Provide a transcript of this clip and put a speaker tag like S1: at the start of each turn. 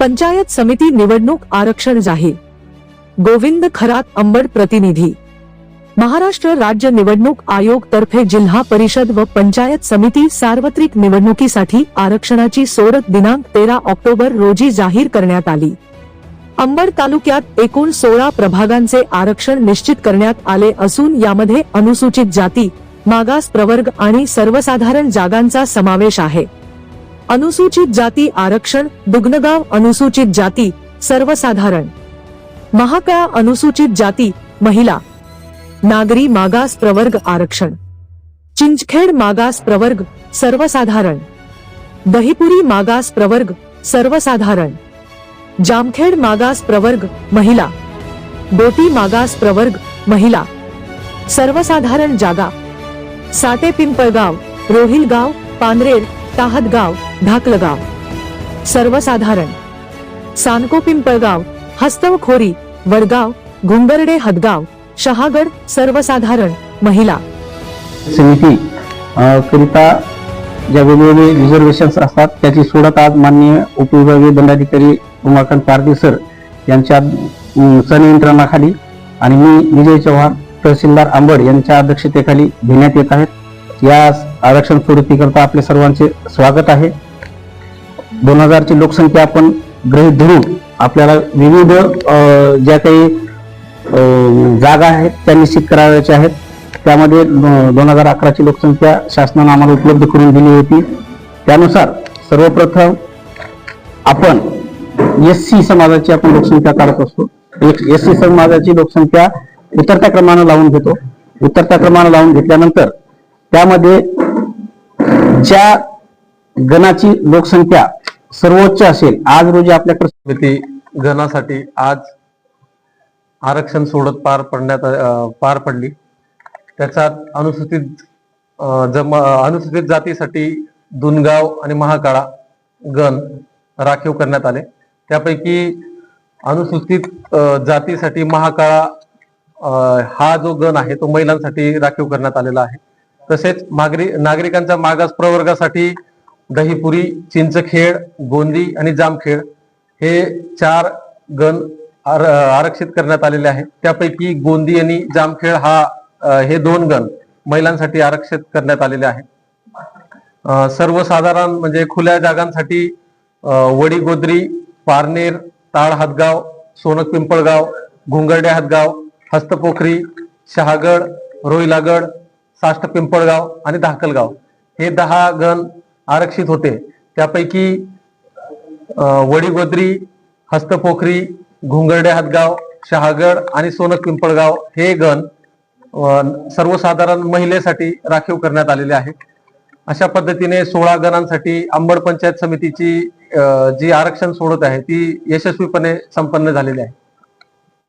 S1: पंचायत समिती निवडणूक आरक्षण जाहीर. गोविंद खरात अंबड प्रतिनिधी. महाराष्ट्र राज्य निवडणूक आयोग तर्फे जिल्हा परिषद व पंचायत समिती सार्वत्रिक निवडणुकीसाठी आरक्षणाची सोडत दिनांक तेरा ऑक्टोबर रोजी जाहीर करण्यात आली. अंबड तालुक्यात एकूण सोळा प्रभागांचे आरक्षण निश्चित करण्यात आले असून यामध्ये अनुसूचित जाती मागास प्रवर्ग आणि सर्वसाधारण जागांचा समावेश आहे. अनुसूचित जाती आरक्षण, दुग्नगाव अनुसूचित जाती, सर्वसाधारण. महाकाळा अनुसूचित जाती, महिला. नागरी मागास प्रवर्ग आरक्षण. चिंचखेड मागास प्रवर्ग, सर्वसाधारण. दहिपुरी मागास प्रवर्ग, सर्वसाधारण. जामखेड मागास प्रवर्ग, महिला. बोटी मागास प्रवर्ग, महिला. सर्वसाधारण जागा. साटे पिंपळगाव रोहिलगाव पानरेर टाहतगाव ढाकलगाव सर्वसाधारण. सानको पिंपळगाव हस्तवखोरी वडगाव घुंगरडे हदगाव शहागड सर्वसाधारण महिला.
S2: समिती करिता ज्या वेगवेगळे रिझर्वेशन्स असतात त्याची सोडत आज माननीय उपविभागीय दंडाधिकारी उमाकांत पारदी सर यांच्या अम, संनियंत्रणाखाली आणि मी विजय चव्हाण तहसीलदार आंबड यांच्या अध्यक्षतेखाली घेण्यात येत आहेत. या आरक्षण सोडतीकरता आपले सर्वांचे स्वागत आहे. दोन हजारची लोकसंख्या आपण गृहीत धरून आपल्याला विविध ज्या काही जागा आहेत त्या निश्चित करावयाच्या आहेत. त्यामध्ये दोन हजार अकराची लोकसंख्या शासनानं आम्हाला उपलब्ध करून दिली होती. त्यानुसार सर्वप्रथम आपण एस सी समाजाची आपण लोकसंख्या काढत असतो. एस सी समाजाची लोकसंख्या उतरत्या क्रमानं लावून घेतो. उतरत्या क्रमानं लावून घेतल्यानंतर त्यामध्ये ज्या गणाची लोकसंख्या सर्वोच्च असेल. आज रोजी आपल्याकडे
S3: समिती गणासाठी आज आरक्षण सोडत पार पडण्यात पार पडली. त्याच्यात अनुसूचित जमा अनुसूचित जातीसाठी दुनगाव आणि महाकाळा गण राखीव करण्यात आले. त्यापैकी अनुसूचित जातीसाठी महाकाळा अं, हा जो गण आहे तो महिलांसाठी राखीव करण्यात आलेला आहे. तसेच मागरी नागरिकांच्या मागास प्रवर्गासाठी दहीपुरी चिंचखेड गोंदी आणि जामखेड हे चार गण आर- आरक्षित करण्यात आलेले आहेत. त्यापैकी गोंदी आणि जामखेड हा हे दोन गण महिलांसाठी आरक्षित करण्यात आलेले आहेत. सर्वसाधारण म्हणजे खुल्या जागांसाठी अ, वडी गोद्री पारनेर ताळ हातगाव सोनक पिंपळगाव घुंगरडे हातगाव हस्तपोखरी शहागड रोईलागड साष्ट पिंपळगाव आणि धाकलगाव हे दहा गण आरक्षित होते. त्यापैकी वडीगोद्री हस्तपोखरी घुंगरडे हातगाव शहागड आणि सोनक पिंपळगाव हे गण सर्वसाधारण महिलेसाठी राखीव करण्यात आलेले आहे अशा पद्धतीने सोळा गणांसाठी आंबड पंचायत समितीची जी आरक्षण सोडत आहे ती यशस्वीपणे संपन्न झालेली आहे.